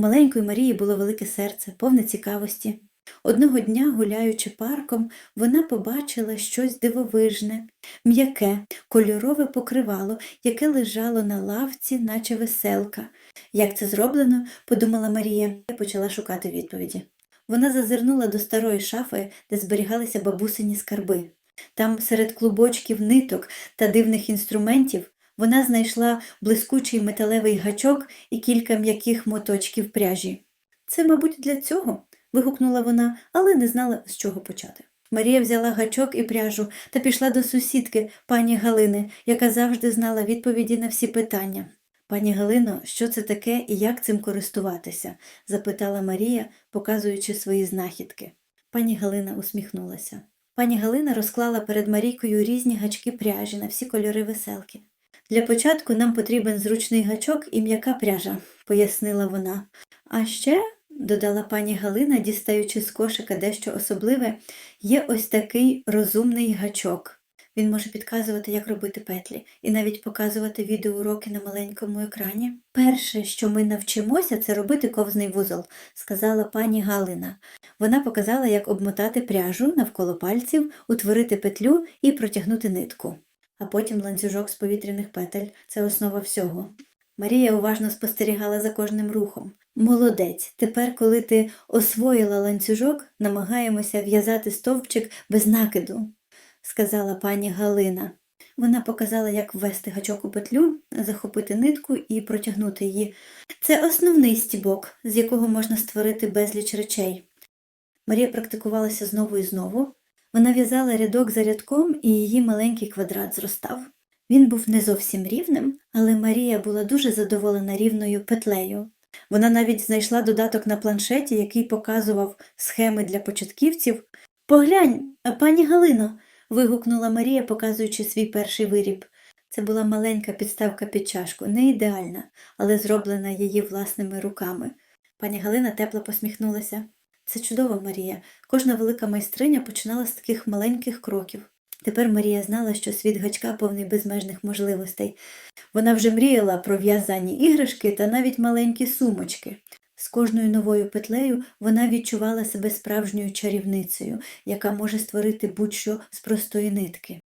маленької Марії було велике серце, повне цікавості. Одного дня, гуляючи парком, вона побачила щось дивовижне, м'яке, кольорове покривало, яке лежало на лавці, наче веселка. Як це зроблено, подумала Марія і почала шукати відповіді. Вона зазирнула до старої шафи, де зберігалися бабусині скарби. Там, серед клубочків ниток та дивних інструментів, вона знайшла блискучий металевий гачок і кілька м'яких моточків пряжі. Це, мабуть, для цього, вигукнула вона, але не знала, з чого почати. Марія взяла гачок і пряжу та пішла до сусідки, пані Галини, яка завжди знала відповіді на всі питання. Пані Галино, що це таке і як цим користуватися? запитала Марія, показуючи свої знахідки. Пані Галина усміхнулася. Пані Галина розклала перед Марійкою різні гачки пряжі на всі кольори веселки. Для початку нам потрібен зручний гачок і м'яка пряжа, пояснила вона. А ще, додала пані Галина, дістаючи з кошика дещо особливе, є ось такий розумний гачок. Він може підказувати, як робити петлі, і навіть показувати відеоуроки на маленькому екрані. Перше, що ми навчимося, це робити ковзний вузол, сказала пані Галина. Вона показала, як обмотати пряжу навколо пальців, утворити петлю і протягнути нитку. А потім ланцюжок з повітряних петель це основа всього. Марія уважно спостерігала за кожним рухом. Молодець, тепер, коли ти освоїла ланцюжок, намагаємося в'язати стовпчик без накиду, сказала пані Галина. Вона показала, як ввести гачок у петлю, захопити нитку і протягнути її. Це основний стібок, з якого можна створити безліч речей. Марія практикувалася знову і знову. Вона в'язала рядок за рядком, і її маленький квадрат зростав. Він був не зовсім рівним, але Марія була дуже задоволена рівною петлею. Вона навіть знайшла додаток на планшеті, який показував схеми для початківців. Поглянь, пані Галино. вигукнула Марія, показуючи свій перший виріб. Це була маленька підставка під чашку, не ідеальна, але зроблена її власними руками. Пані Галина тепло посміхнулася. Це чудова Марія. Кожна велика майстриня починала з таких маленьких кроків. Тепер Марія знала, що світ гачка повний безмежних можливостей. Вона вже мріяла про в'язані іграшки та навіть маленькі сумочки. З кожною новою петлею вона відчувала себе справжньою чарівницею, яка може створити будь-що з простої нитки.